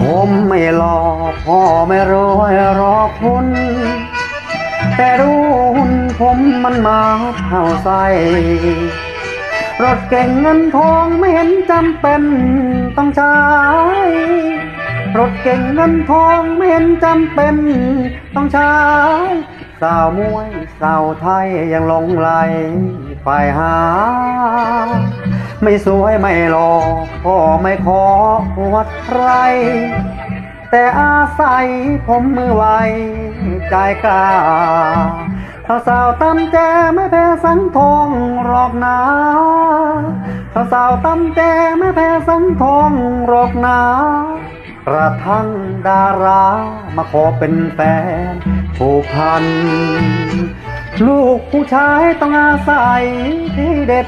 ผมไม่รอพ่อไม่รวยรอคุณแต่รู้หุ่นผมมันมาเท่าใสรถเก่งเงินทองไม่เห็นจำเป็นต้องใช้รถเก่งเงินทองไม่เห็นจำเป็นต้องใช้สาวมวยสาวไทยยังหลงไหลฝ่ายหา ไม่สวยไม่หล่อพ่อไม่ขออวดใคร แต่อาศัยผมมือไวใจกล้าถ้าสาวตำแจไม่แพ้สังทองหรอกนาถ้าสาวตำแจไม่แพ้สังทองหรอกนากระทั่งดารามาขอเป็นแฟนผูกพัน ลูกผู้ชายต้องอาศัยที่เด็ด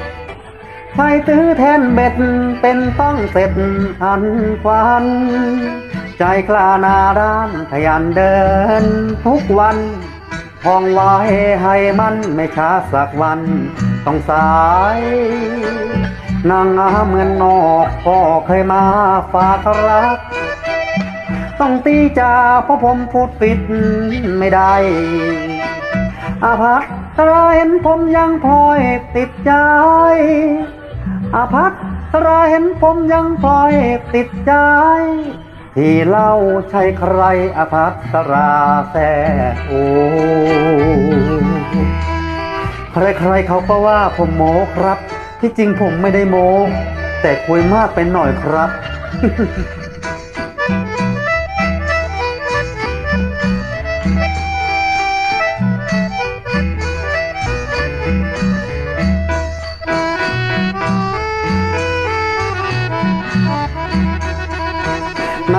ใครตื้อแทนเบ็ดเป็นต้องเสร็จทันควันใจกล้านาด้านขยันเดินทุกวันห้องไว้ให้มันไม่ช้าสักวันต้องสายนางงาเหมือนนอกก็เคยมาฝากรัก ต้องตีจ่าเพราะผมพูดปิดไม่ได้ อาภัพตราเห็นผมยังพลอยติดใจ อาภัสราเห็นผมยังพลอยติดใจ ที่เล่าใช่ใครอาภัสราแซ่โอใครๆเขาก็ว่าผมโมครับ ที่จริงผมไม่ได้โมแต่คุยมากไปหน่อยครับ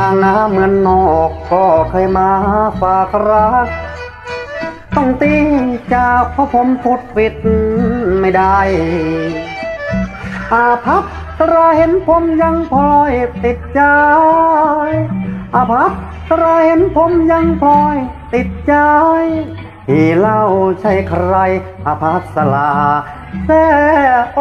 างน้ำเหมือนนอกก็เคยมาฝากรัก ต้องตีจากเพราะผมพูดปิดไม่ได้ อาพับราเห็นผมยังพลอยติดใจ อาพับราเห็นผมยังพลอยติดใจที่เล่าใช่ใครอาภัสลาแซ่โอ